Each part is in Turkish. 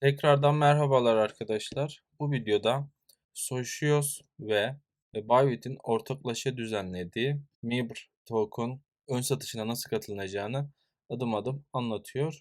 Tekrardan merhabalar arkadaşlar. Bu videoda Socios ve Bybit'in ortaklaşa düzenlediği MIBR token ön satışına nasıl katılınacağını adım adım anlatıyor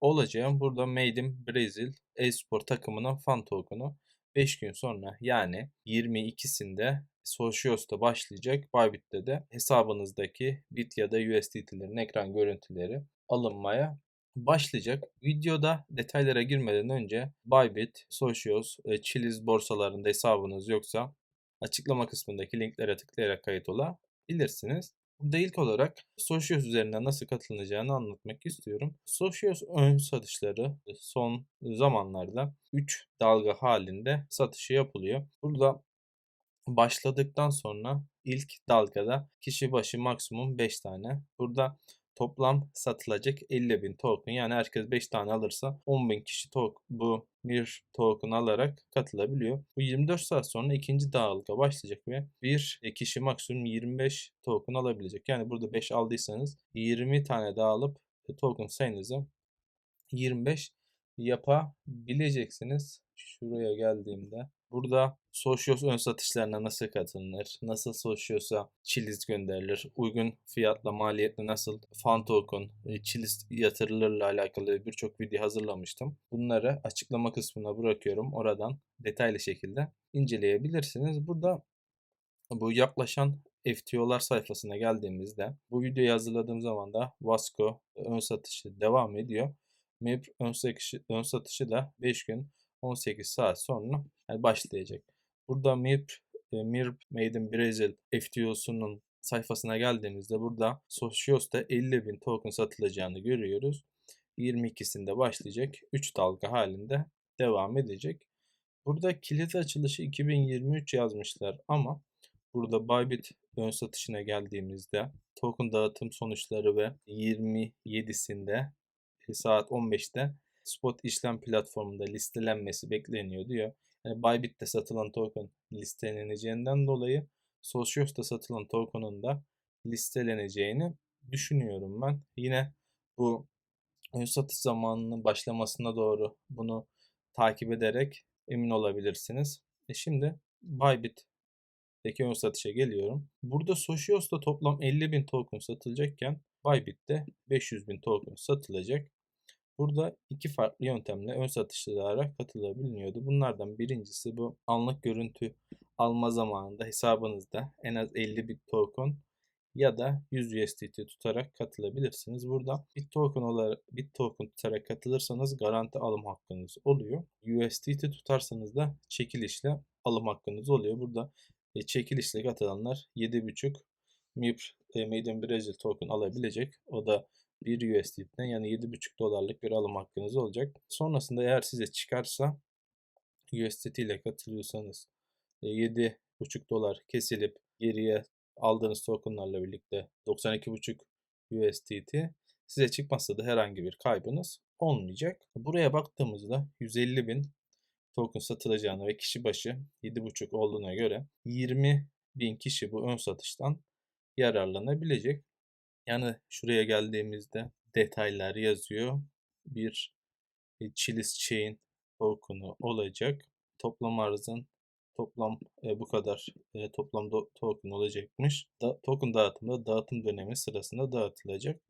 olacağım. Burada Made in Brazil e-spor takımının fan token'u 5 gün sonra yani 22'sinde Socios'ta başlayacak. Bybit'te de hesabınızdaki bit ya da USDT'lerin ekran görüntüleri alınmaya başlayacak. Videoda detaylara girmeden önce Bybit, Socios, e, Chiliz borsalarında hesabınız yoksa açıklama kısmındaki linklere tıklayarak kayıt olabilirsiniz. Burada ilk olarak Socios üzerinden nasıl katılınacağını anlatmak istiyorum. Socios ön satışları son zamanlarda 3 dalga halinde satışı yapılıyor. Burada başladıktan sonra ilk dalgada kişi başı maksimum 5 tane. Burada toplam satılacak 50 bin token yani herkes 5 tane alırsa 10 bin kişi token, bu bir token alarak katılabiliyor. Bu 24 saat sonra ikinci dalga başlayacak ve bir kişi maksimum 25 token alabilecek. Yani burada 5 aldıysanız 20 tane daha alıp token sayınızı 25 yapabileceksiniz. Şuraya geldiğimde burada Socios ön satışlarına nasıl katılınır? Nasıl Socios'a Chiliz gönderilir? Uygun fiyatla maliyetle nasıl fan token, e, Chiliz yatırılırla alakalı birçok video hazırlamıştım. Bunları açıklama kısmına bırakıyorum. Oradan detaylı şekilde inceleyebilirsiniz. Burada bu yaklaşan FTO'lar sayfasına geldiğimizde bu videoyu hazırladığım zaman da Vasco ön satışı devam ediyor. MIP ön satışı, ön satışı da 5 gün 18 saat sonra başlayacak. Burada MIRP, e, MIRP Made in Brazil FTO'sunun sayfasına geldiğimizde burada Socios'ta 50 bin token satılacağını görüyoruz. 22'sinde başlayacak. 3 dalga halinde devam edecek. Burada kilit açılışı 2023 yazmışlar ama burada Bybit ön satışına geldiğimizde token dağıtım sonuçları ve 27'sinde saat 15'te spot işlem platformunda listelenmesi bekleniyor diyor. Yani Bybit'te satılan token listeleneceğinden dolayı Socios'ta satılan token'ın da listeleneceğini düşünüyorum ben. Yine bu ön satış zamanının başlamasına doğru bunu takip ederek emin olabilirsiniz. E şimdi Bybit'teki ön satışa geliyorum. Burada Socios'ta toplam 50 bin token satılacakken Bybit'te 500 bin token satılacak. Burada iki farklı yöntemle ön satışlara katılabiliyordu. Bunlardan birincisi bu anlık görüntü alma zamanında hesabınızda en az 50 bit token ya da 100 USDT tutarak katılabilirsiniz. Burada bit token olarak bit token tutarak katılırsanız garanti alım hakkınız oluyor. USDT tutarsanız da çekilişle alım hakkınız oluyor. Burada e, çekilişle katılanlar 7.5 MIP Made Brazil token alabilecek. O da 1 USDT'den yani 7,5 dolarlık bir alım hakkınız olacak. Sonrasında eğer size çıkarsa USDT ile katılıyorsanız 7,5 e, dolar kesilip geriye aldığınız tokenlarla birlikte 92,5 USDT size çıkmazsa da herhangi bir kaybınız olmayacak. Buraya baktığımızda 150 bin token satılacağını ve kişi başı 7,5 olduğuna göre 20 bin kişi bu ön satıştan yararlanabilecek. Yani şuraya geldiğimizde detaylar yazıyor. Bir e, Chilis Chain token'u olacak. Toplam arzın toplam e, bu kadar e, toplam do, token olacakmış. Da, token dağıtımı dağıtım dönemi sırasında dağıtılacak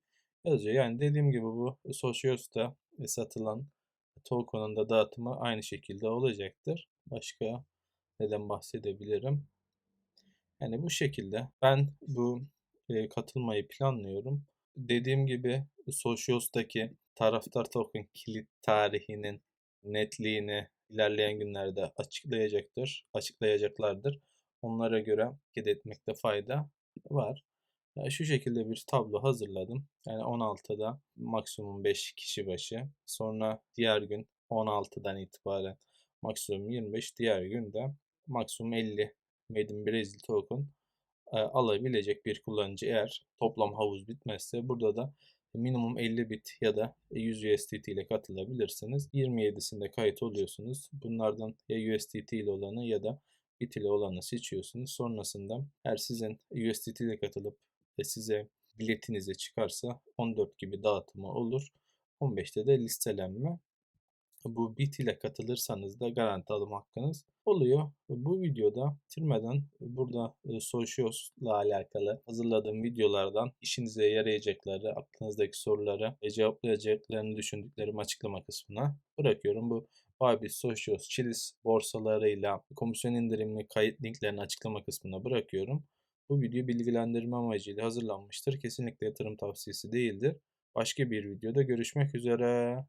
yazıyor. Yani dediğim gibi bu Socios'ta e, satılan token'ın da dağıtımı aynı şekilde olacaktır. Başka neden bahsedebilirim? Yani bu şekilde ben bu e, katılmayı planlıyorum. Dediğim gibi Socios'taki taraftar token kilit tarihinin netliğini ilerleyen günlerde açıklayacaktır, açıklayacaklardır. Onlara göre hareket etmekte fayda var. Yani şu şekilde bir tablo hazırladım. Yani 16'da maksimum 5 kişi başı. Sonra diğer gün 16'dan itibaren maksimum 25. Diğer günde maksimum 50 Made in Brazil token alabilecek bir kullanıcı eğer toplam havuz bitmezse burada da minimum 50 bit ya da 100 USDT ile katılabilirsiniz. 27'sinde kayıt oluyorsunuz. Bunlardan ya USDT ile olanı ya da bit ile olanı seçiyorsunuz. Sonrasında eğer sizin USDT ile katılıp size biletinize çıkarsa 14 gibi dağıtımı olur. 15'te de listelenme bu bit ile katılırsanız da garanti alım hakkınız oluyor. Bu videoda bitirmeden burada e, Socios'la alakalı hazırladığım videolardan işinize yarayacakları, aklınızdaki soruları ve cevaplayacaklarını düşündüklerimi açıklama kısmına bırakıyorum. Bu Bybit, Socios, Chiliz borsalarıyla komisyon indirimli kayıt linklerini açıklama kısmına bırakıyorum. Bu video bilgilendirme amacıyla hazırlanmıştır. Kesinlikle yatırım tavsiyesi değildir. Başka bir videoda görüşmek üzere.